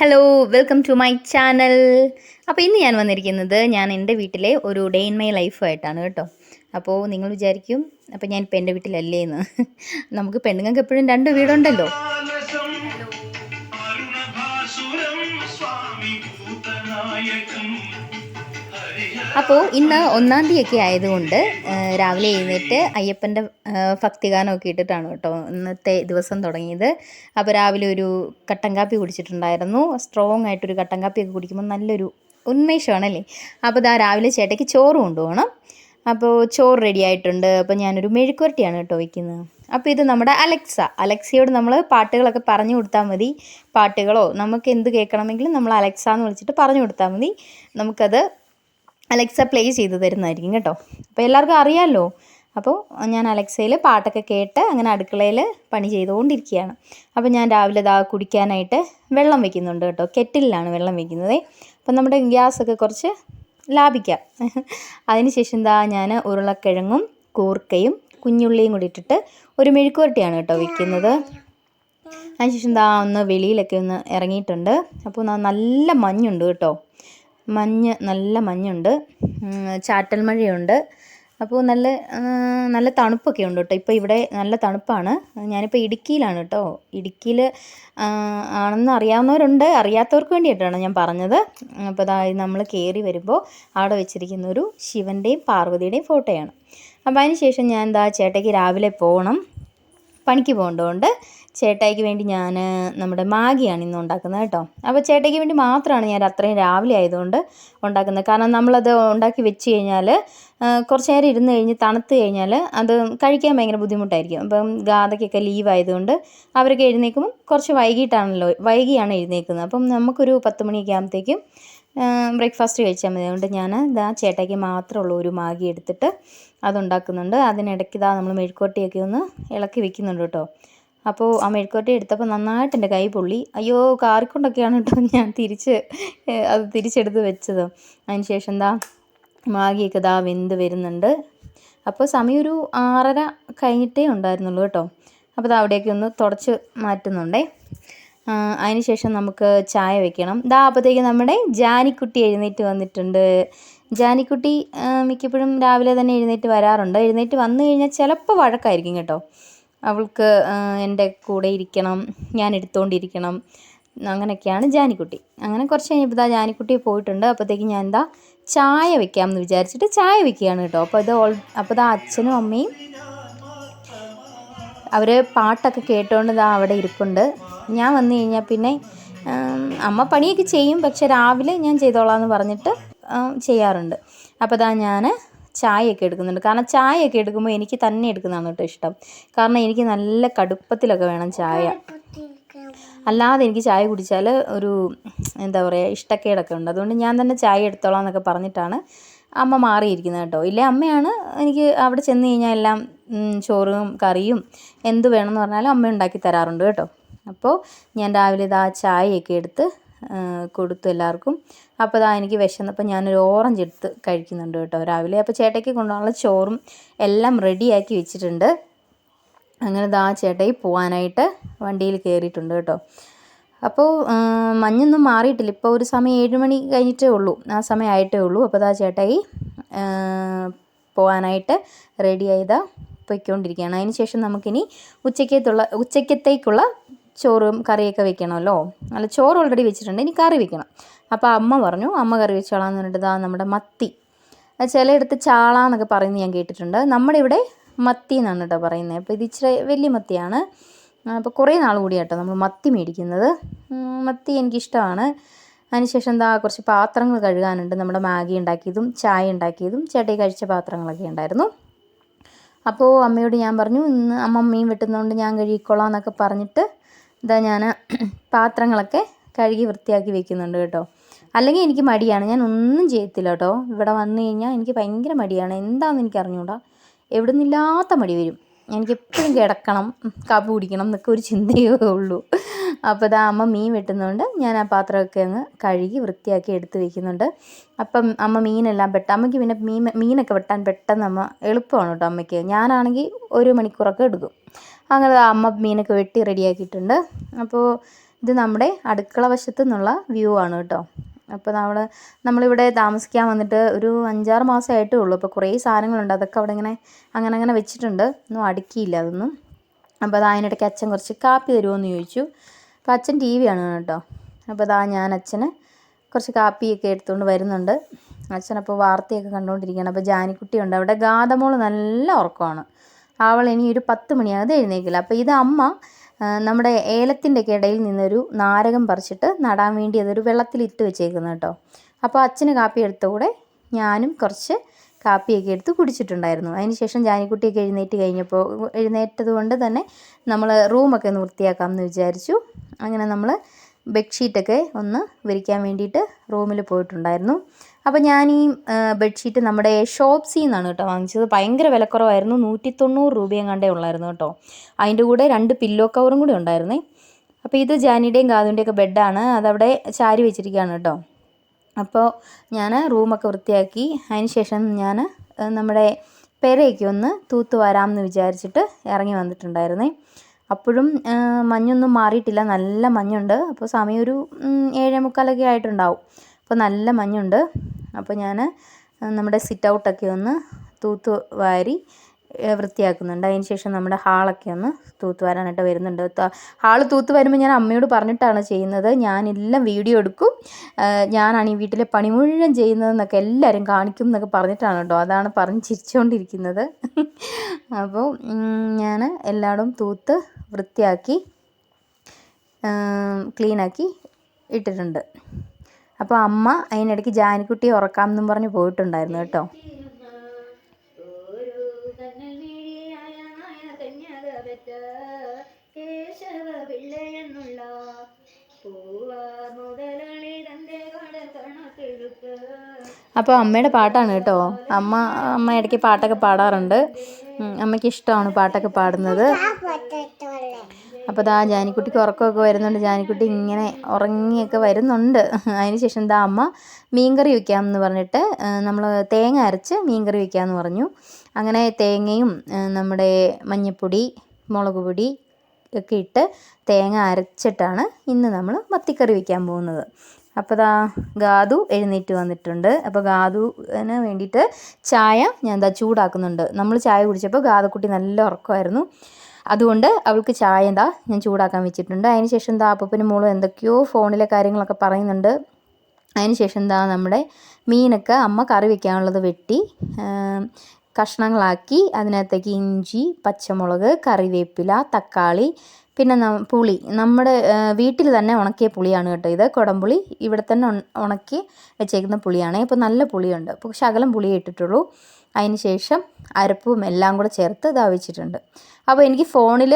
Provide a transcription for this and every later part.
Hello welcome to my channel അപ്പോൾ ഇന്ന് ഞാൻ വന്നിരിക്കുന്നത് ഞാൻ എന്റെ വീട്ടിലെ ഒരു ഡേ ഇൻ മൈ ലൈഫായിട്ടാണ് കേട്ടോ. അപ്പോൾ നിങ്ങൾ വിചാരിക്കും അപ്പോൾ ഞാനിപ്പോൾ എന്റെ വീട്ടിലല്ലേ എന്ന്. നമുക്ക് പെണ്ണുങ്ങൾക്ക് എപ്പോഴും രണ്ട് വീടുണ്ടല്ലോ. അപ്പോൾ ഇന്ന് ഒന്നാം തീയതിയൊക്കെ ആയതുകൊണ്ട് രാവിലെ എഴുന്നേറ്റ് അയ്യപ്പന്റെ ഭക്തിഗാനം ഭക്തിഗാനമൊക്കെ ഇട്ടിട്ടാണ് കേട്ടോ ഇന്നത്തെ ദിവസം തുടങ്ങിയത്. അപ്പോൾ രാവിലെ ഒരു കട്ടൻ കാപ്പി കുടിച്ചിട്ടുണ്ടായിരുന്നു. സ്ട്രോങ് ആയിട്ടൊരു കട്ടൻ കാപ്പിയൊക്കെ കുടിക്കുമ്പോൾ നല്ലൊരു ഉന്മേഷമാണല്ലേ? അപ്പോൾ ഇതാ രാവിലെ ചേട്ടയ്ക്ക് ചോറ് കൊണ്ടുപോകണം. അപ്പോൾ ചോറ് റെഡി ആയിട്ടുണ്ട്. അപ്പോൾ ഞാനൊരു മെഴുക്കുവരട്ടിയാണ് കേട്ടോ വയ്ക്കുന്നത് അപ്പോൾ ഇത് നമ്മുടെ അലക്സ. അലക്സയോട് നമ്മൾ പാട്ടുകളൊക്കെ പറഞ്ഞു കൊടുത്താൽ മതി. പാട്ടുകളോ നമുക്ക് എന്ത് കേൾക്കണമെങ്കിലും നമ്മൾ അലക്സ എന്ന് വിളിച്ചിട്ട് പറഞ്ഞു കൊടുത്താൽ മതി. നമുക്കത് അലക്സ പ്ലേ ചെയ്തു തരുന്നതായിരിക്കും കേട്ടോ. അപ്പോൾ എല്ലാവർക്കും അറിയാമല്ലോ അപ്പോൾ ഞാൻ അലക്സയിൽ പാട്ടൊക്കെ കേട്ട് അങ്ങനെ അടുക്കളയിൽ പണി ചെയ്തുകൊണ്ടിരിക്കുകയാണ്. അപ്പോൾ ഞാൻ രാവിലെ ദാ കുടിക്കാനായിട്ട് വെള്ളം വെക്കുന്നുണ്ട് കേട്ടോ. കെറ്റിലാണ് വെള്ളം വെക്കുന്നത്. അപ്പം നമ്മുടെ ഗ്യാസൊക്കെ കുറച്ച് ലാഭിക്കാം. അതിനുശേഷം ദാ ഞാൻ ഉരുളക്കിഴങ്ങും കൂർക്കയും കുഞ്ഞുള്ളിയും കൂടി ഇട്ടിട്ട് ഒരു മെഴുക്കുവരട്ടിയാണ് കേട്ടോ വെക്കുന്നത്. അതിനുശേഷം ദാ ഒന്ന് വെളിയിലൊക്കെ ഒന്ന് ഇറങ്ങിയിട്ടുണ്ട്. അപ്പോൾ നല്ല മഞ്ഞുണ്ട് കേട്ടോ. മഞ്ഞ് നല്ല മഞ്ഞുണ്ട്. ചാറ്റൽ മഴയുണ്ട്. അപ്പോൾ നല്ല നല്ല തണുപ്പൊക്കെ ഉണ്ട് കേട്ടോ. ഇപ്പോൾ ഇവിടെ നല്ല തണുപ്പാണ്. ഞാനിപ്പോൾ ഇടുക്കിയിലാണ് കേട്ടോ. ഇടുക്കിയിൽ ആണെന്ന് അറിയാവുന്നവരുണ്ട്. അറിയാത്തവർക്ക് വേണ്ടിയിട്ടാണ് ഞാൻ പറഞ്ഞത്. അപ്പോൾ അതായത് നമ്മൾ കയറി വരുമ്പോൾ അവിടെ വെച്ചിരിക്കുന്ന ഒരു ശിവന്റെയും പാർവതിയുടെയും ഫോട്ടോയാണ്. അപ്പോൾ അതിന് ശേഷം ഞാൻ എന്താ ചേട്ടയ്ക്ക് രാവിലെ പോകണം. പണിക്ക് പോകേണ്ടതുകൊണ്ട് ചേട്ടായിക്ക് വേണ്ടി ഞാൻ നമ്മുടെ മാഗിയാണ് ഇന്ന് ഉണ്ടാക്കുന്നത് കേട്ടോ. അപ്പോൾ ചേട്ടായിക്ക് വേണ്ടി മാത്രമാണ് ഞാൻ അത്രയും രാവിലെ ആയതുകൊണ്ട് ഉണ്ടാക്കുന്നത്. കാരണം നമ്മളത് ഉണ്ടാക്കി വെച്ച് കഴിഞ്ഞാൽ കുറച്ച് നേരം ഇരുന്ന് കഴിഞ്ഞ് തണുത്ത് കഴിഞ്ഞാൽ അത് കഴിക്കാൻ ഭയങ്കര ബുദ്ധിമുട്ടായിരിക്കും. അപ്പം ഗാഥയ്ക്കൊക്കെ ലീവ് ആയതുകൊണ്ട് അവരൊക്കെ എഴുന്നേൽക്കുമ്പോൾ കുറച്ച് വൈകിട്ടാണല്ലോ വൈകിയാണ് എഴുന്നേൽക്കുന്നത്. അപ്പം നമുക്കൊരു പത്ത് മണിയൊക്കെ ആകുമ്പോഴത്തേക്കും ബ്രേക്ക്ഫാസ്റ്റ് കഴിച്ചാൽ മതി. അതുകൊണ്ട് ഞാൻ ഇതാ ചേട്ടയ്ക്ക് മാത്രമുള്ള ഒരു മാഗി എടുത്തിട്ട് അതുണ്ടാക്കുന്നുണ്ട്. അതിനിടയ്ക്ക് ഇതാ നമ്മൾ മെഴുക്കോട്ടിയൊക്കെ ഒന്ന് ഇളക്കി വെക്കുന്നുണ്ട് കേട്ടോ. അപ്പോൾ ആ മെഴുക്കോട്ടി എടുത്തപ്പോൾ നന്നായിട്ട് എന്റെ കൈ പൊള്ളി. അയ്യോ കാറിക്കൊണ്ടൊക്കെയാണ് കേട്ടോ ഞാൻ തിരിച്ച് അത് തിരിച്ചെടുത്ത് വെച്ചത്. അതിന് ശേഷം എന്താ മാഗിയൊക്കെ ഇതാ വെന്ത് വരുന്നുണ്ട്. അപ്പോൾ സമയം ഒരു ആറര കഴിഞ്ഞിട്ടേ ഉണ്ടായിരുന്നുള്ളൂ കേട്ടോ. അപ്പോൾ ഇത് അവിടെയൊക്കെ ഒന്ന് തുടച്ച് മാറ്റുന്നുണ്ടേ. ആ, അതിന് ശേഷം നമുക്ക് ചായ വെക്കണം. ഇതാ അപ്പോഴത്തേക്ക് നമ്മുടെ ജാനിക്കുട്ടി എഴുന്നേറ്റ് വന്നിട്ടുണ്ട്. ജാനിക്കുട്ടി മിക്കപ്പോഴും രാവിലെ തന്നെ എഴുന്നേറ്റ് വരാറുണ്ട്. എഴുന്നേറ്റ് വന്നു കഴിഞ്ഞാൽ ചിലപ്പോൾ വഴക്കായിരിക്കും കേട്ടോ. അവൾക്ക് എന്റെ കൂടെ ഇരിക്കണം ഞാൻ എടുത്തുകൊണ്ടിരിക്കണം അങ്ങനെയൊക്കെയാണ് ജാനിക്കുട്ടി. അങ്ങനെ കുറച്ച് കഴിഞ്ഞപ്പോൾ ഇതാ ജാനിക്കുട്ടി പോയിട്ടുണ്ട്. അപ്പോഴത്തേക്ക് ഞാൻ എന്താ ചായ വെക്കാം എന്ന് വിചാരിച്ചിട്ട് ചായ വെക്കുകയാണ് കേട്ടോ. അപ്പോൾ ഇത് ഓൾ അപ്പോൾ ഇതാ അച്ഛനും അമ്മയും അവർ പാട്ടൊക്കെ കേട്ടുകൊണ്ട് ഇതാ അവിടെ ഇരിപ്പുണ്ട്. ഞാൻ വന്നു കഴിഞ്ഞാൽ പിന്നെ അമ്മ പണിയൊക്കെ ചെയ്യും. പക്ഷെ രാവിലെ ഞാൻ ചെയ്തോളാം എന്ന് പറഞ്ഞിട്ട് ചെയ്യാറുണ്ട്. അപ്പോൾ ഇതാ ഞാൻ ചായയൊക്കെ എടുക്കുന്നുണ്ട്. കാരണം ചായയൊക്കെ എടുക്കുമ്പോൾ എനിക്ക് തന്നെ എടുക്കുന്നതാണ് കേട്ടോ ഇഷ്ടം. കാരണം എനിക്ക് നല്ല കടുപ്പത്തിലൊക്കെ വേണം ചായ. അല്ലാതെ എനിക്ക് ചായ കുടിച്ചാൽ ഒരു എന്താ പറയുക ഇഷ്ടക്കേടൊക്കെ ഉണ്ട്. അതുകൊണ്ട് ഞാൻ തന്നെ ചായ എടുത്തോളാം എന്നൊക്കെ പറഞ്ഞിട്ടാണ് അമ്മ മാറിയിരിക്കുന്നത് കേട്ടോ. ഇല്ലേ അമ്മയാണ് എനിക്ക് അവിടെ ചെന്ന് കഴിഞ്ഞാൽ എല്ലാം ചോറും കറിയും എന്ത് വേണമെന്ന് പറഞ്ഞാലും അമ്മ ഉണ്ടാക്കി തരാറുണ്ട് കേട്ടോ. അപ്പോൾ ഞാൻ രാവിലെ ഇതാ ചായയൊക്കെ എടുത്ത് കൊടുത്തു എല്ലാവർക്കും. അപ്പോൾ അതാ എനിക്ക് വിശന്നപ്പോൾ ഞാനൊരു ഓറഞ്ച് എടുത്ത് കഴിക്കുന്നുണ്ട് കേട്ടോ രാവിലെ. അപ്പോൾ ചേട്ടയ്ക്ക് കൊണ്ടുപോകാനുള്ള ചോറും എല്ലാം റെഡിയാക്കി വെച്ചിട്ടുണ്ട്. അങ്ങനെ ദാ ചേട്ടായി പോകാനായിട്ട് വണ്ടിയിൽ കയറിയിട്ടുണ്ട് കേട്ടോ. അപ്പോൾ മഞ്ഞൊന്നും മാറിയിട്ടില്ല. ഇപ്പോൾ ഒരു സമയം ഏഴ് മണി കഴിഞ്ഞിട്ടേ ഉള്ളൂ. ആ സമയം ആയിട്ടേ ഉള്ളൂ. അപ്പോൾ ദാ ചേട്ടായി പോകാനായിട്ട് റെഡി ആയതാ പൊയ്ക്കൊണ്ടിരിക്കുകയാണ്. അതിന് ശേഷം നമുക്കിനി ഉച്ചക്കത്തുള്ള ഉച്ചക്കത്തേക്കുള്ള ചോറും കറിയൊക്കെ വെക്കണമല്ലോ. അല്ല ചോറ് ഓൾറെഡി വെച്ചിട്ടുണ്ട്. ഇനി കറി വെക്കണം. അപ്പോൾ അമ്മ പറഞ്ഞു അമ്മ കറി വെച്ചോളാന്ന് പറഞ്ഞിട്ട് ഇതാ നമ്മുടെ മത്തി. ചിലയിടത്ത് ചാള എന്നൊക്കെ പറയുന്നത് ഞാൻ കേട്ടിട്ടുണ്ട്. നമ്മുടെ ഇവിടെ മത്തി എന്നാണ് കേട്ടോ പറയുന്നത്. അപ്പോൾ ഇത് ഇച്ചിരി വലിയ മത്തിയാണ്. അപ്പോൾ കുറേ നാൾ കൂടി കേട്ടോ നമ്മൾ മത്തി മേടിക്കുന്നത്. മത്തി എനിക്കിഷ്ടമാണ്. അതിനുശേഷം എന്താ കുറച്ച് പാത്രങ്ങൾ കഴുകാനുണ്ട്. നമ്മുടെ മാഗി ഉണ്ടാക്കിയതും ചായ ഉണ്ടാക്കിയതും ചേട്ടയെ കഴിച്ച പാത്രങ്ങളൊക്കെ ഉണ്ടായിരുന്നു. അപ്പോൾ അമ്മയോട് ഞാൻ പറഞ്ഞു ഇന്ന് അമ്മ മീൻ വെട്ടുന്നതുകൊണ്ട് ഞാൻ കഴുകിക്കോളാം എന്നൊക്കെ പറഞ്ഞിട്ട് ഇതാ ഞാൻ പാത്രങ്ങളൊക്കെ കഴുകി വൃത്തിയാക്കി വെക്കുന്നുണ്ട് കേട്ടോ. അല്ലെങ്കിൽ എനിക്ക് മടിയാണ്. ഞാൻ ഒന്നും ചെയ്യത്തില്ല കേട്ടോ. ഇവിടെ വന്നു കഴിഞ്ഞാൽ എനിക്ക് ഭയങ്കര മടിയാണ്. എന്താണെന്ന് എനിക്ക് അറിഞ്ഞൂടാ എവിടെ നിന്നില്ലാത്ത മടി വരും. എനിക്ക് എപ്പോഴും കിടക്കണം കാപ്പി കുടിക്കണം എന്നൊക്കെ ഒരു ചിന്തയേ ഉള്ളൂ. അപ്പോൾ ഇതാ അമ്മ മീൻ വെട്ടുന്നതുകൊണ്ട് ഞാൻ ആ പാത്രമൊക്കെ അങ്ങ് കഴുകി വൃത്തിയാക്കി എടുത്ത് വെക്കുന്നുണ്ട്. അപ്പം അമ്മ മീനെല്ലാം വെട്ട അമ്മയ്ക്ക് പിന്നെ മീൻ മീനൊക്കെ വെട്ടാൻ പെട്ടെന്ന് അമ്മ എളുപ്പമാണ് കേട്ടോ അമ്മയ്ക്ക്. ഞാനാണെങ്കിൽ ഒരു മണിക്കൂറൊക്കെ എടുക്കും. അങ്ങനെ അമ്മ മീനൊക്കെ വെട്ടി റെഡിയാക്കിയിട്ടുണ്ട്. അപ്പോൾ ഇത് നമ്മുടെ അടുക്കള വശത്തു നിന്നുള്ള വ്യൂ ആണ് കേട്ടോ. അപ്പോൾ നമ്മൾ നമ്മളിവിടെ താമസിക്കാൻ വന്നിട്ട് ഒരു അഞ്ചാറ് മാസമായിട്ടേ ഉള്ളൂ. അപ്പോൾ കുറേ സാധനങ്ങളുണ്ട്. അതൊക്കെ അവിടെ ഇങ്ങനെ അങ്ങനെ അങ്ങനെ വെച്ചിട്ടുണ്ട്. ഒന്നും അടുക്കിയില്ല അതൊന്നും. അപ്പോൾ അത് അതിനിടയ്ക്ക് അച്ഛൻ കുറച്ച് കാപ്പി തരുമോയെന്ന് ചോദിച്ചു. അപ്പോൾ അച്ഛൻ ടി വി ആണ് കേട്ടോ. അപ്പോൾ അതാ ഞാൻ അച്ഛന് കുറച്ച് കാപ്പിയൊക്കെ എടുത്തുകൊണ്ട് വരുന്നുണ്ട്. അച്ഛനപ്പോൾ വാർത്തയൊക്കെ കണ്ടുകൊണ്ടിരിക്കുകയാണ്. അപ്പോൾ ജാനിക്കുട്ടിയുണ്ട്. അവിടെ ഗാതമോൾ നല്ല ഉറക്കമാണ്. അവൾ ഇനി ഒരു പത്ത് മണിയാകുന്നത് എഴുന്നേക്കില്ല അപ്പോൾ ഇത് അമ്മ നമ്മുടെ ഏലത്തിന്റെ ഒക്കെ ഇടയിൽ നിന്നൊരു നാരകം പറിച്ചിട്ട് നടാൻ വേണ്ടി അതൊരു വെള്ളത്തിലിട്ട് വെച്ചേക്കുന്നത് കേട്ടോ. അപ്പോൾ അച്ഛന് കാപ്പി എടുത്ത കൂടെ ഞാനും കുറച്ച് കാപ്പിയൊക്കെ എടുത്ത് കുടിച്ചിട്ടുണ്ടായിരുന്നു. അതിന് ശേഷം ജാനിക്കുട്ടിയൊക്കെ എഴുന്നേറ്റ് കഴിഞ്ഞപ്പോൾ എഴുന്നേറ്റത് കൊണ്ട് തന്നെ നമ്മൾ റൂമൊക്കെ ഒന്ന് വൃത്തിയാക്കാമെന്ന് വിചാരിച്ചു. അങ്ങനെ നമ്മൾ ബെഡ്ഷീറ്റൊക്കെ ഒന്ന് വിരിക്കാൻ വേണ്ടിയിട്ട് റൂമിൽ പോയിട്ടുണ്ടായിരുന്നു. അപ്പോൾ ഞാൻ ഈ ബെഡ്ഷീറ്റ് നമ്മുടെ ഷോപ്സിൽ നിന്നാണ് കേട്ടോ വാങ്ങിച്ചത്. ഭയങ്കര വിലക്കുറവായിരുന്നു. നൂറ്റി തൊണ്ണൂറ് രൂപയും കണ്ടേ ഉള്ളായിരുന്നു കേട്ടോ. അതിന്റെ കൂടെ രണ്ട് പില്ലോ കവറും കൂടി ഉണ്ടായിരുന്നേ. അപ്പോൾ ഇത് ജാനിയുടെയും ഗാതുവിന്റെയും ഒക്കെ ബെഡാണ്. അതവിടെ ചാരി വെച്ചിരിക്കുകയാണ് കേട്ടോ. അപ്പോൾ ഞാൻ റൂമൊക്കെ വൃത്തിയാക്കി. അതിന് ശേഷം ഞാൻ നമ്മുടെ പെരയൊക്കെ ഒന്ന് തൂത്ത് വരാമെന്ന് വിചാരിച്ചിട്ട് ഇറങ്ങി വന്നിട്ടുണ്ടായിരുന്നേ. അപ്പോഴും മഞ്ഞൊന്നും മാറിയിട്ടില്ല. നല്ല മഞ്ഞുണ്ട്. അപ്പോൾ സമയം ഒരു ഏഴേ മുക്കാലൊക്കെ ആയിട്ടുണ്ടാവും. അപ്പോൾ നല്ല മഞ്ഞുണ്ട്. അപ്പോൾ ഞാൻ നമ്മുടെ സിറ്റ് ഔട്ടൊക്കെ ഒന്ന് തൂത്ത് വാരി വൃത്തിയാക്കുന്നുണ്ട്. അതിന് ശേഷം നമ്മുടെ ഹാളൊക്കെ ഒന്ന് തൂത്ത് വരാനായിട്ട് വരുന്നുണ്ട്. ഹാൾ തൂത്ത് വരുമ്പോൾ ഞാൻ അമ്മയോട് പറഞ്ഞിട്ടാണ് ചെയ്യുന്നത്. ഞാനെല്ലാം വീഡിയോ എടുക്കും. ഞാനാണ് ഈ വീട്ടിലെ പണി മുഴുവൻ ചെയ്യുന്നതെന്നൊക്കെ എല്ലാവരും കാണിക്കും എന്നൊക്കെ പറഞ്ഞിട്ടാണ് കേട്ടോ. അതാണ് പറഞ്ഞ് ചിരിച്ചുകൊണ്ടിരിക്കുന്നത് അപ്പോൾ ഞാൻ എല്ലായിടും തൂത്ത് വൃത്തിയാക്കി ക്ലീനാക്കി ഇട്ടിട്ടുണ്ട്. അപ്പോൾ അമ്മ അതിനിടയ്ക്ക് ജാനിക്കുട്ടി ഉറക്കാം എന്നും പറഞ്ഞ് പോയിട്ടുണ്ടായിരുന്നു കേട്ടോ. അപ്പോൾ അമ്മയുടെ പാട്ടാണ് കേട്ടോ. അമ്മ അമ്മ ഇടയ്ക്ക് പാട്ടൊക്കെ പാടാറുണ്ട്. അമ്മയ്ക്ക് ഇഷ്ടമാണ് പാട്ടൊക്കെ പാടുന്നത്. അപ്പോൾ ദാ ജാനിക്കുട്ടിക്ക് ഉറക്കമൊക്കെ വരുന്നുണ്ട്. ജാനിക്കുട്ടി ഇങ്ങനെ ഉറങ്ങിയൊക്കെ വരുന്നുണ്ട്. അതിന് ശേഷം ദാ അമ്മ മീൻകറി വയ്ക്കാമെന്ന് പറഞ്ഞിട്ട് നമ്മൾ തേങ്ങ അരച്ച് മീൻകറി വയ്ക്കാമെന്ന് പറഞ്ഞു. അങ്ങനെ തേങ്ങയും നമ്മുടെ മഞ്ഞൾപ്പൊടി മുളക് പൊടി ഒക്കെ ഇട്ട് തേങ്ങ അരച്ചിട്ടാണ് ഇന്ന് നമ്മൾ മത്തിക്കറി വയ്ക്കാൻ പോകുന്നത്. അപ്പോൾ ദാ ഗാദു എഴുന്നേറ്റ് വന്നിട്ടുണ്ട്. അപ്പോൾ ഗാദുവിന് വേണ്ടിയിട്ട് ചായ ഞാൻ ദാ ചൂടാക്കുന്നുണ്ട്. നമ്മൾ ചായ കുടിച്ചപ്പോൾ ഗാദക്കുട്ടി നല്ല ഉറക്കമായിരുന്നു. അതുകൊണ്ട് അവൾക്ക് ചായ എന്താ ഞാൻ ചൂടാക്കാൻ വെച്ചിട്ടുണ്ട്. അതിന് ശേഷം എന്താ അപ്പൂപ്പനും മോളും എന്തൊക്കെയോ ഫോണിലെ കാര്യങ്ങളൊക്കെ പറയുന്നുണ്ട്. അതിന് ശേഷം എന്താ നമ്മുടെ മീനൊക്കെ അമ്മ കറി വെക്കാനുള്ളത് വെട്ടി കഷ്ണങ്ങളാക്കി അതിനകത്തേക്ക് ഇഞ്ചി പച്ചമുളക് കറിവേപ്പില തക്കാളി പിന്നെ പുളി. നമ്മുടെ വീട്ടിൽ തന്നെ ഉണക്കിയ പുളിയാണ് കേട്ടോ ഇത്. കുടംപുളി ഇവിടെ തന്നെ ഉണക്കി വെച്ചേക്കുന്ന പുളിയാണ്. ഇപ്പോൾ നല്ല പുളിയുണ്ട്. അപ്പോൾ ശകലം പുളിയേ ഇട്ടിട്ടുള്ളൂ. അതിന് ശേഷം അരപ്പും എല്ലാം കൂടെ ചേർത്ത് ദാവിച്ചിട്ടുണ്ട് അപ്പോൾ എനിക്ക് ഫോണിൽ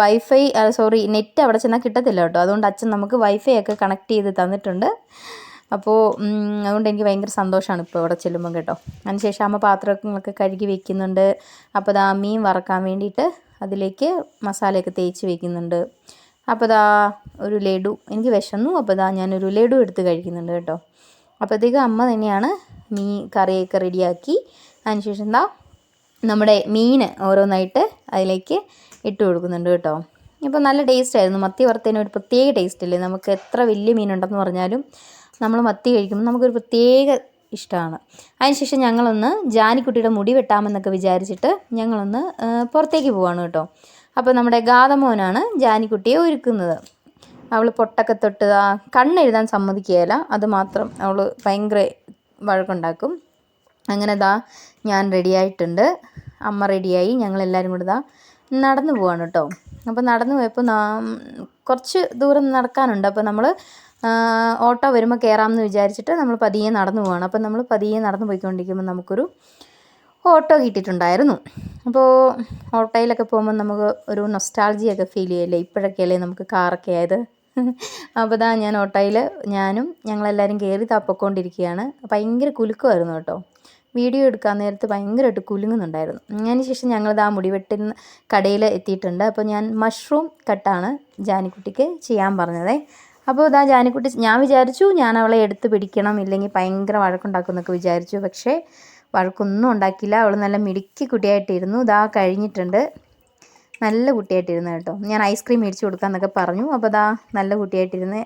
വൈഫൈ സോറി നെറ്റ് അവിടെ ചെന്നാൽ കിട്ടത്തില്ല കേട്ടോ. അതുകൊണ്ട് അച്ഛൻ നമുക്ക് വൈഫൈ ഒക്കെ കണക്ട് ചെയ്ത് തന്നിട്ടുണ്ട്. അപ്പോൾ അതുകൊണ്ട് എനിക്ക് ഭയങ്കര സന്തോഷമാണ് ഇപ്പോൾ ഇവിടെ ചെല്ലുമ്പോൾ കേട്ടോ. അതിന് ശേഷം അമ്മ പാത്രങ്ങളൊക്കെ കഴുകി വെക്കുന്നുണ്ട്. അപ്പോൾ ദാ മീൻ വറക്കാൻ വേണ്ടിയിട്ട് അതിലേക്ക് മസാലയൊക്കെ തേച്ച് വെക്കുന്നുണ്ട്. അപ്പോൾ ദാ ഒരു ലഡു. എനിക്ക് വിശന്നു. അപ്പോൾ ദാ ഞാനൊരു ലഡു എടുത്ത് കഴിക്കുന്നുണ്ട് കേട്ടോ. അപ്പോഴത്തേക്കും അമ്മ തന്നെയാണ് മീൻ കറിയൊക്കെ റെഡിയാക്കി അതിന് ശേഷം എന്താ നമ്മുടെ മീൻ ഓരോന്നായിട്ട് അതിലേക്ക് ഇട്ട് കൊടുക്കുന്നുണ്ട് കേട്ടോ. ഇപ്പോൾ നല്ല ടേസ്റ്റ് ആയിരുന്നു. മത്തി വറുത്തതിന് ഒരു പ്രത്യേക ടേസ്റ്റ് ഇല്ലേ? നമുക്ക് എത്ര വലിയ മീനുണ്ടെന്ന് പറഞ്ഞാലും നമ്മൾ മത്തി കഴിക്കുമ്പോൾ നമുക്കൊരു പ്രത്യേക ഇഷ്ടമാണ്. അതിനുശേഷം ഞങ്ങളൊന്ന് ജാനിക്കുട്ടിയുടെ മുടി വെട്ടാമെന്നൊക്കെ വിചാരിച്ചിട്ട് ഞങ്ങളൊന്ന് പുറത്തേക്ക് പോവാണ് കേട്ടോ. അപ്പോൾ നമ്മുടെ ഗാതമോനാണ് ജാനിക്കുട്ടിയെ ഒരുക്കുന്നത്. അവൾ പൊട്ടൊക്കെ തൊട്ട് കണ്ണെഴുതാൻ സമ്മതിക്കുകയില്ല. അതുമാത്രം അവൾ ഭയങ്കര വഴക്കുണ്ടാക്കും. അങ്ങനെ ദാ ഞാൻ റെഡിയായിട്ടുണ്ട് അമ്മ റെഡിയായി ഞങ്ങളെല്ലാവരും കൂടെ ദാ നടന്നു പോവാണ് കേട്ടോ അപ്പോൾ നടന്നു പോയപ്പോൾ കുറച്ച് ദൂരം നടക്കാനുണ്ട്. അപ്പോൾ നമ്മൾ ഓട്ടോ വരുമ്പോൾ കയറാമെന്ന് വിചാരിച്ചിട്ട് നമ്മൾ പതിയെ നടന്നു പോവാണ്. അപ്പോൾ നമ്മൾ പതിയെ നടന്നു പോയിക്കൊണ്ടിരിക്കുമ്പോൾ നമുക്കൊരു ഓട്ടോ കിട്ടിയിട്ടുണ്ടായിരുന്നു. അപ്പോൾ ഓട്ടോയിലൊക്കെ പോകുമ്പോൾ നമുക്ക് ഒരു നൊസ്റ്റാൾജിയൊക്കെ ഫീൽ ചെയ്യല്ലേ? ഇപ്പോഴൊക്കെയല്ലേ നമുക്ക് കാറൊക്കെ ആയത്? അപ്പോൾ ഞാൻ ഓട്ടോയിൽ ഞാനും ഞങ്ങളെല്ലാവരും കയറി തപ്പൊക്കൊണ്ടിരിക്കുകയാണ് ഭയങ്കര കുലുക്കമായിരുന്നു കേട്ടോ. വീഡിയോ എടുക്കാൻ നേരത്ത് ഭയങ്കരമായിട്ട് കുലുങ്ങുന്നുണ്ടായിരുന്നു. അതിന് ശേഷം ഞങ്ങളിത് ആ മുടിവെട്ടുന്ന കടയിൽ എത്തിയിട്ടുണ്ട്. അപ്പോൾ ഞാൻ മഷ്റൂം കട്ടാണ് ജാനിക്കുട്ടിക്ക് ചെയ്യാൻ പറഞ്ഞത്. അപ്പോൾ ഇതാ ജാനിക്കുട്ടി ഞാൻ വിചാരിച്ചു ഞാൻ അവളെ എടുത്ത് പിടിക്കണം ഇല്ലെങ്കിൽ ഭയങ്കര വഴക്കുണ്ടാക്കും എന്നൊക്കെ വിചാരിച്ചു. പക്ഷേ വഴക്കൊന്നും ഉണ്ടാക്കിയില്ല. അവൾ നല്ല മിടുക്കി കുട്ടിയായിട്ടിരുന്നു. ഇതാ കഴിഞ്ഞിട്ടുണ്ട്. നല്ല കുട്ടിയായിട്ടിരുന്നു കേട്ടോ. ഞാൻ ഐസ്ക്രീം മേടിച്ച് കൊടുക്കാമെന്നൊക്കെ പറഞ്ഞു. അപ്പോൾ ദാ നല്ല കുട്ടിയായിട്ടിരുന്ന്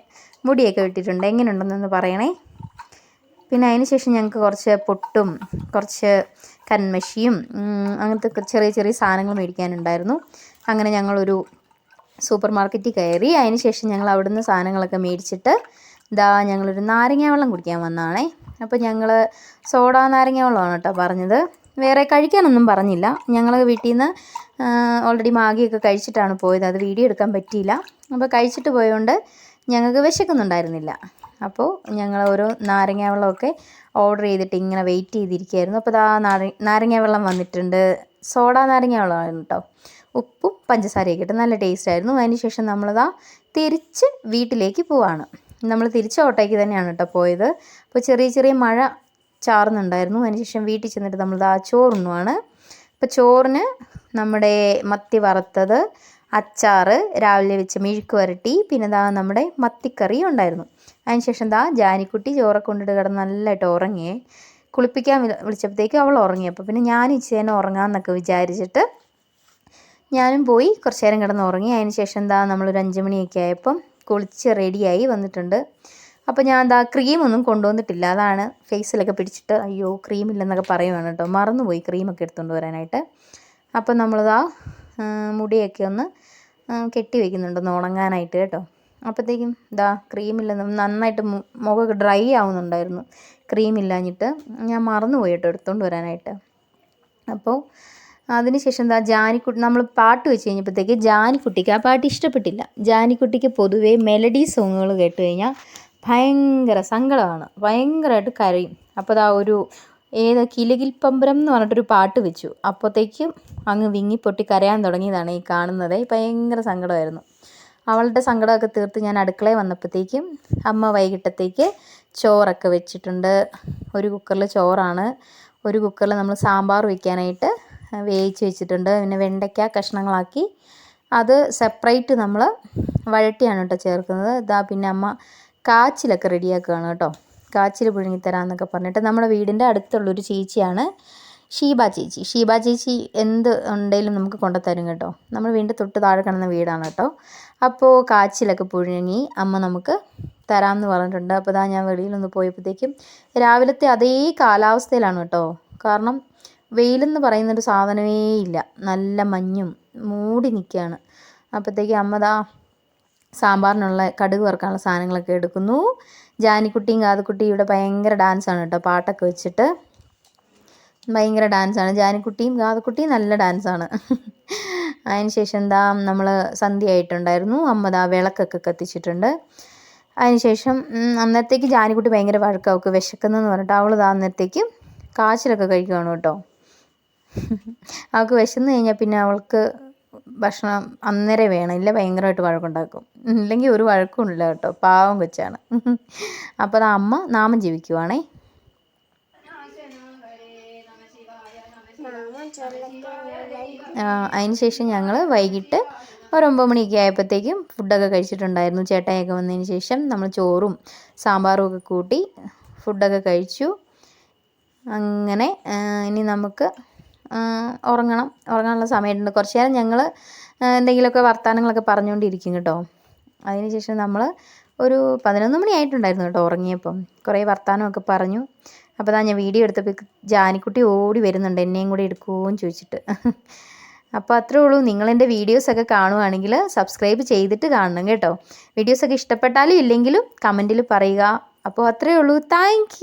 മുടിയൊക്കെ വിട്ടിട്ടുണ്ട് എങ്ങനെയുണ്ടെന്നൊന്ന് പറയണേ. പിന്നെ അതിന് ശേഷം ഞങ്ങൾക്ക് കുറച്ച് പൊട്ടും കുറച്ച് കന്മഷിയും അങ്ങനത്തെ ചെറിയ ചെറിയ സാധനങ്ങൾ മേടിക്കാനുണ്ടായിരുന്നു. അങ്ങനെ ഞങ്ങളൊരു സൂപ്പർ മാർക്കറ്റിൽ കയറി അതിന് ശേഷം ഞങ്ങൾ അവിടുന്ന് സാധനങ്ങളൊക്കെ മേടിച്ചിട്ട് ഇതാ ഞങ്ങളൊരു നാരങ്ങ വെള്ളം കുടിക്കാൻ വന്നതാണേ അപ്പോൾ ഞങ്ങൾ സോഡ നാരങ്ങ വെള്ളമാണ് കേട്ടോ പറഞ്ഞത്. വേറെ കഴിക്കാനൊന്നും പറഞ്ഞില്ല. ഞങ്ങൾ വീട്ടിൽ നിന്ന് ഓൾറെഡി മാഗിയൊക്കെ കഴിച്ചിട്ടാണ് പോയത്. അത് വീഡിയോ എടുക്കാൻ പറ്റിയില്ല. അപ്പോൾ കഴിച്ചിട്ട് പോയതുകൊണ്ട് ഞങ്ങൾക്ക് വിശക്കുന്നുണ്ടായിരുന്നില്ല. അപ്പോൾ ഞങ്ങൾ ഓരോ നാരങ്ങ വെള്ളമൊക്കെ ഓർഡർ ചെയ്തിട്ട് ഇങ്ങനെ വെയിറ്റ് ചെയ്തിരിക്കുകയായിരുന്നു. അപ്പോൾ ഇതാ നാര- നാരങ്ങ വെള്ളം വന്നിട്ടുണ്ട്. സോഡ നാരങ്ങ വെള്ളമാണ് കേട്ടോ. ഉപ്പും പഞ്ചസാരയൊക്കെ ഇട്ട് നല്ല ടേസ്റ്റ് ആയിരുന്നു. അതിന് ശേഷം നമ്മളിതാ തിരിച്ച് വീട്ടിലേക്ക് പോവാണ്. നമ്മൾ തിരിച്ച് ഓട്ടോയ്ക്ക് തന്നെയാണ് കേട്ടോ പോയത്. അപ്പോൾ ചെറിയ ചെറിയ മഴ ചാറുന്നുണ്ടായിരുന്നു. അതിന് ശേഷം വീട്ടിൽ ചെന്നിട്ട് നമ്മളിതാ ചോറുണ്ണുവാണ്. അപ്പോൾ ചോറിന് നമ്മുടെ മത്തി വറുത്തത് അച്ചാറ് രാവിലെ വെച്ച മെഴുക്ക് വരട്ടി പിന്നെ ദാ നമ്മുടെ മത്തിക്കറി ഉണ്ടായിരുന്നു. അതിനുശേഷം ദാ ജാനിക്കുട്ടി ചോറൊക്കെ കൊണ്ടിട്ട് കിടന്ന് നല്ലതായിട്ട് ഉറങ്ങിയേ. കുളിപ്പിക്കാൻ വിളി- വിളിച്ചപ്പോഴത്തേക്കും അവൾ ഉറങ്ങി. അപ്പോൾ പിന്നെ ഞാൻ ഇച്ചേനെ ഉറങ്ങാമെന്നൊക്കെ വിചാരിച്ചിട്ട് ഞാനും പോയി കുറച്ച് നേരം കിടന്ന് ഉറങ്ങി. അതിന് ശേഷം എന്താ നമ്മളൊരു അഞ്ച് മണിയൊക്കെ ആയപ്പം കുളിച്ച് റെഡിയായി വന്നിട്ടുണ്ട്. അപ്പോൾ ഞാൻ എന്താ ക്രീമൊന്നും കൊണ്ടുവന്നിട്ടില്ല. അതാണ് ഫേസിലൊക്കെ പിടിച്ചിട്ട് അയ്യോ ക്രീമില്ലെന്നൊക്കെ പറയുവാണ് കേട്ടോ. മറന്നുപോയി ക്രീമൊക്കെ എടുത്തുകൊണ്ട് വരാനായിട്ട്. അപ്പോൾ നമ്മളിതാ മുടിയൊക്കെ ഒന്ന് കെട്ടി വെക്കുന്നുണ്ടെന്ന് ഉണങ്ങാനായിട്ട് കേട്ടോ. അപ്പോഴത്തേക്കും ദാ ക്രീമില്ലെന്ന് നന്നായിട്ട് മുഖം മുഖമൊക്കെ ഡ്രൈ ആവുന്നുണ്ടായിരുന്നു. ക്രീം ഇല്ലാഞ്ഞിട്ട് ഞാൻ മറന്നുപോയി കേട്ടോ എടുത്തുകൊണ്ട് വരാനായിട്ട് അപ്പോൾ അതിനുശേഷം എന്താ ജാനിക്കുട്ടി നമ്മൾ പാട്ട് വെച്ച് കഴിഞ്ഞപ്പോഴത്തേക്ക് ജാനിക്കുട്ടിക്ക് ആ പാട്ട് ഇഷ്ടപ്പെട്ടില്ല. ജാനിക്കുട്ടിക്ക് പൊതുവേ മെലഡി സോങ്ങുകൾ കേട്ട് കഴിഞ്ഞാൽ ഭയങ്കര സങ്കടമാണ്. ഭയങ്കരമായിട്ട് കരയും. അപ്പോൾ ദാ ഒരു ഏത് കിലകിൽ പമ്പരം എന്ന് പറഞ്ഞിട്ടൊരു പാട്ട് വെച്ചു. അപ്പോഴത്തേക്കും അങ്ങ് വിങ്ങിപ്പൊട്ടി കരയാൻ തുടങ്ങിയതാണ് ഈ കാണുന്നത്. ഭയങ്കര സങ്കടമായിരുന്നു. അവളുടെ സങ്കടമൊക്കെ തീർത്ത് ഞാൻ അടുക്കളയിൽ വന്നപ്പോഴത്തേക്കും അമ്മ വൈകിട്ടത്തേക്ക് ചോറൊക്കെ വെച്ചിട്ടുണ്ട്. ഒരു കുക്കറിൽ ചോറാണ്. ഒരു കുക്കറിൽ നമ്മൾ സാമ്പാർ വയ്ക്കാനായിട്ട് വേവിച്ച് വെച്ചിട്ടുണ്ട്. പിന്നെ വെണ്ടയ്ക്ക കഷ്ണങ്ങളാക്കി. അത് സെപ്പറേറ്റ് നമ്മൾ വഴട്ടിയാണ് കേട്ടോ ചേർക്കുന്നത്. ഇതാ പിന്നെ അമ്മ കാച്ചിലൊക്കെ റെഡിയാക്കുകയാണ് കേട്ടോ. കാച്ചിൽ പുഴുങ്ങിത്തരാമെന്നൊക്കെ പറഞ്ഞിട്ട് നമ്മുടെ വീടിന്റെ അടുത്തുള്ളൊരു ചേച്ചിയാണ് ഷീബ ചേച്ചി. ഷീബ ചേച്ചി എന്ത് ഉണ്ടെങ്കിലും നമുക്ക് കൊണ്ടുത്തരും കേട്ടോ. നമ്മൾ വീണ്ടും തൊട്ട് താഴെ കിടന്ന വീടാണ് കേട്ടോ. അപ്പോൾ കാച്ചിലൊക്കെ പുഴുങ്ങി അമ്മ നമുക്ക് തരാമെന്ന് പറഞ്ഞിട്ടുണ്ട്. അപ്പോൾ ഇതാ ഞാൻ വെളിയിലൊന്ന് പോയപ്പോഴത്തേക്കും രാവിലത്തെ അതേ കാലാവസ്ഥയിലാണ് കേട്ടോ. കാരണം വെയിലെന്ന് പറയുന്നൊരു സാധനമേ ഇല്ല. നല്ല മഞ്ഞും മൂടി നിൽക്കുകയാണ്. അപ്പോഴത്തേക്കും അമ്മ ദാ സാമ്പാറിനുള്ള കടുക് വറുക്കാനുള്ള സാധനങ്ങളൊക്കെ എടുക്കുന്നു. ജാനിക്കുട്ടിയും കാതുക്കുട്ടിയും ഇവിടെ ഭയങ്കര ഡാൻസാണ് കേട്ടോ. പാട്ടൊക്കെ വെച്ചിട്ട് ഭയങ്കര ഡാൻസാണ്. ജാനിക്കുട്ടിയും കാതുക്കുട്ടിയും നല്ല ഡാൻസാണ്. അതിന് ശേഷം എന്താ നമ്മൾ സന്ധ്യ ആയിട്ടുണ്ടായിരുന്നു. അമ്മ ദാ വിളക്കൊക്കെ കത്തിച്ചിട്ടുണ്ട്. അതിന് ശേഷം ഉം, അന്നത്തേക്ക് ജാനിക്കുട്ടി ഭയങ്കര വഴക്കാവും അവൾക്ക് വിശക്കുന്നതെന്ന് പറഞ്ഞിട്ട് അവൾ ദാ അന്നത്തേക്ക് കാച്ചിലൊക്കെ കഴിക്കുകയാണ് കേട്ടോ. അവൾക്ക് വിശന്ന് കഴിഞ്ഞാൽ പിന്നെ അവൾക്ക് ഭക്ഷണം അന്നേരം വേണം. ഇല്ല ഭയങ്കരമായിട്ട് വഴക്കുണ്ടാക്കും. ഇല്ലെങ്കിൽ ഒരു വഴക്കും ഇല്ല കേട്ടോ. പാവം കൊച്ചാണ്. അപ്പോൾ അത് അമ്മ നാമം ജപിക്കുവാണേ. അതിന് ശേഷം ഞങ്ങൾ വൈകിട്ട് ഒരു ഒമ്പത് മണിയൊക്കെ ആയപ്പോഴത്തേക്കും ഫുഡൊക്കെ കഴിച്ചിട്ടുണ്ടായിരുന്നു. ചേട്ടായൊക്കെ വന്നതിന് ശേഷം നമ്മൾ ചോറും സാമ്പാറും ഒക്കെ കൂട്ടി ഫുഡൊക്കെ കഴിച്ചു. അങ്ങനെ ഇനി നമുക്ക് ഉറങ്ങണം. ഉറങ്ങാനുള്ള സമയമുണ്ട്. കുറച്ച് നേരം ഞങ്ങൾ എന്തെങ്കിലുമൊക്കെ വർത്തമാനങ്ങളൊക്കെ പറഞ്ഞുകൊണ്ടിരിക്കും കേട്ടോ. അതിന് ശേഷം നമ്മൾ ഒരു പതിനൊന്ന് മണി ആയിട്ടുണ്ടായിരുന്നു കേട്ടോ ഉറങ്ങിയപ്പം. കുറേ വർത്തമാനമൊക്കെ പറഞ്ഞു. അപ്പോൾ അതാ ഞാൻ വീഡിയോ എടുത്തപ്പോൾ ജാനിക്കുട്ടി ഓടി വരുന്നുണ്ട്. എന്നെയും കൂടി എടുക്കുമോയെന്ന് ചോദിച്ചിട്ട്. അപ്പോൾ അത്രേ ഉള്ളൂ. നിങ്ങളെന്റെ വീഡിയോസൊക്കെ കാണുവാണെങ്കിൽ സബ്സ്ക്രൈബ് ചെയ്തിട്ട് കാണണം കേട്ടോ. വീഡിയോസൊക്കെ ഇഷ്ടപ്പെട്ടാലും ഇല്ലെങ്കിലും കമന്റിൽ പറയുക. അപ്പോൾ അത്രേ ഉള്ളൂ. താങ്ക്